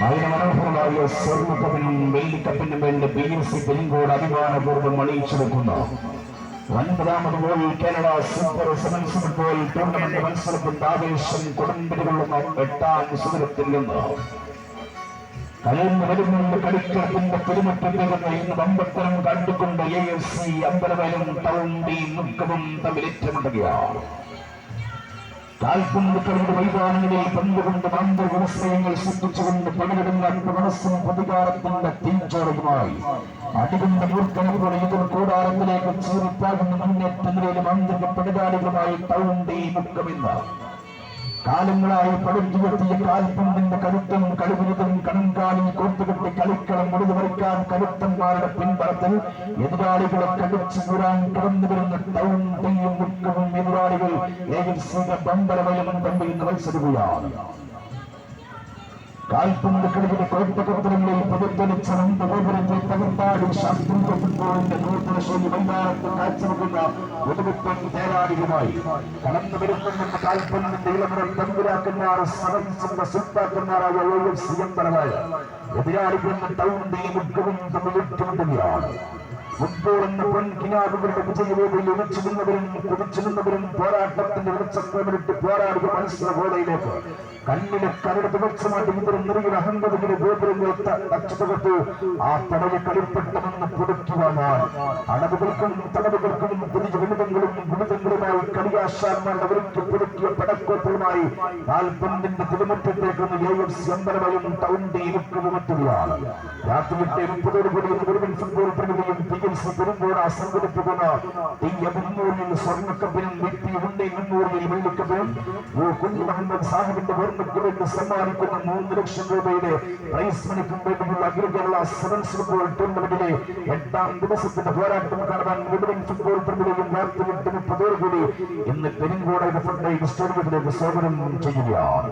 നയനമനോഹരമായ സ്വർണക്കപ്പിനും വെള്ളിക്കപ്പിനും വേണ്ടി ബി എസ് സി പെരിങ്കോട് അഭിമാനപൂർവം അണിയിച്ചെടുക്കുന്നു. ഒൻപതാമത് ball Canada super sevens football tournament മത്സരത്തിന്റെ ആവേശം കൊടുമ്പിരികൊള്ളുന്ന എട്ടാം സുദിനത്തിൽ നിന്ന്. കഴിഞ്ഞ വരുന്നുണ്ട് കളിക്കളത്തിന്റെ പെരുമറ്റുന്ന ഇന്ന് ബമ്പത്തരം കണ്ടുകൊണ്ട് എ എഫ് സി അമ്പലവയലും ടൗണ്ടി മുക്കവും തമ്മിൽ ഏറ്റുമുട്ടുകയാണ്. കാൽപ്പന്ത് കളിയുടെ മൈതാനങ്ങളിൽ പന്തുകൊണ്ട് മാന്ത വ്യവസായങ്ങൾ സൃഷ്ടിച്ചുകൊണ്ട് പകലിടുന്ന മനസ്സും പ്രതികാരത്തിന്റെ തീഞ്ചോറയുമായി അടികുന്ന മൂർക്കനവുകളുടെ എതിർ കൂടാരത്തിലേക്ക് ചീറിപ്പാകുന്ന മുന്നേറ്റ നിലയിലെ മാന്ത്രിക പണിതാളികളുമായി ടൗണ്ടി മുക്കമെന്ന് കാലങ്ങളായി പടുത്തുയർത്തിയ കാൽപ്പന്തിന്റെ കരുത്തും കളിവിരുതും കണങ്കാലിൽ കോർത്തുകെട്ടി കളിക്കളം മുഴുതു വരയ്ക്കാൻ കരുത്തന്മാരുടെ പിൻബലത്തിൽ എതിരാളികളെ കടിച്ചു കൂരാൻ കടന്നു വരുന്ന ടൗൺ തെയ്യം മുക്കവും ഏകീകൃത ബമ്പരവയലും തമ്മിൽ മത്സരിക്കുകയാണ് കാൽപന്ത് ഫുട്ബോളിന്റെ ഫുട്ബോൾ എന്ന പോരാട്ടത്തിന്റെ വെളിച്ചക്രമിട്ട് പോരാടിയ മത്സര ഗോളയിലേക്ക് കണ്ണിലെ കരട് ഇവരും നിറയിൽ അഹമ്മദ് ഗോപുരങ്ങൾ തച്ചുതകർത്തു ആ തടവ് കളിപ്പെട്ടമെന്ന് പുതുക്കുവാനാണ് അടവുകൾക്കും തടവുകൾക്കും പുതിയ ഗണിതങ്ങളും ഗുണിതങ്ങളുമായി കളിയാശാന്മാരുടെ അവർക്ക് പുതുക്കിയ പടക്കോപ്പുമായി നാൽപ്പന്തിന്റെ തിരുമുറ്റത്തേക്ക് എ എഫ് സി അമ്പലമയും ടൗണ്ടി ഇറുക്കുമെത്തുകയാണ് രാത്രി എട്ട് മുപ്പതോടുകൂടി മുഴുവൻ ഫുട്ബോൾ പ്രതിനിധിയും പി എം സി പെരുമ്പോട് സംഘടിപ്പിക്കുന്ന തീയ മുന്നൂറിൽ സ്വർണക്കപ്പിനും വ്യക്തി ഉണ്ടേ മുന്നൂറിൽ വെള്ളിക്കപ്പിനും കുഞ്ഞു മുഹമ്മദ് സാഹിബിന്റെ ഓർമ്മയ്ക്ക് വേണ്ടി സമ്മാനിക്കുന്ന മൂന്ന് ലക്ഷം രൂപയുടെ പ്രൈസ് മണിക്കും വേണ്ടിയുള്ള അഖില കേരള സെവൻസ് ഫുട്ബോൾ ടൂർണമെന്റിലെ എട്ടാം ദിവസത്തിന്റെ പോരാട്ടം കാണാൻ മുഴുവൻ ഫുട്ബോൾ രാത്രി എട്ട് മുപ്പതോടുകൂടി ഇന്ന് പെരിങ്കോട് സ്റ്റേഡിയത്തിലേക്ക് സ്വാഗതം ചെയ്യുകയാണ്.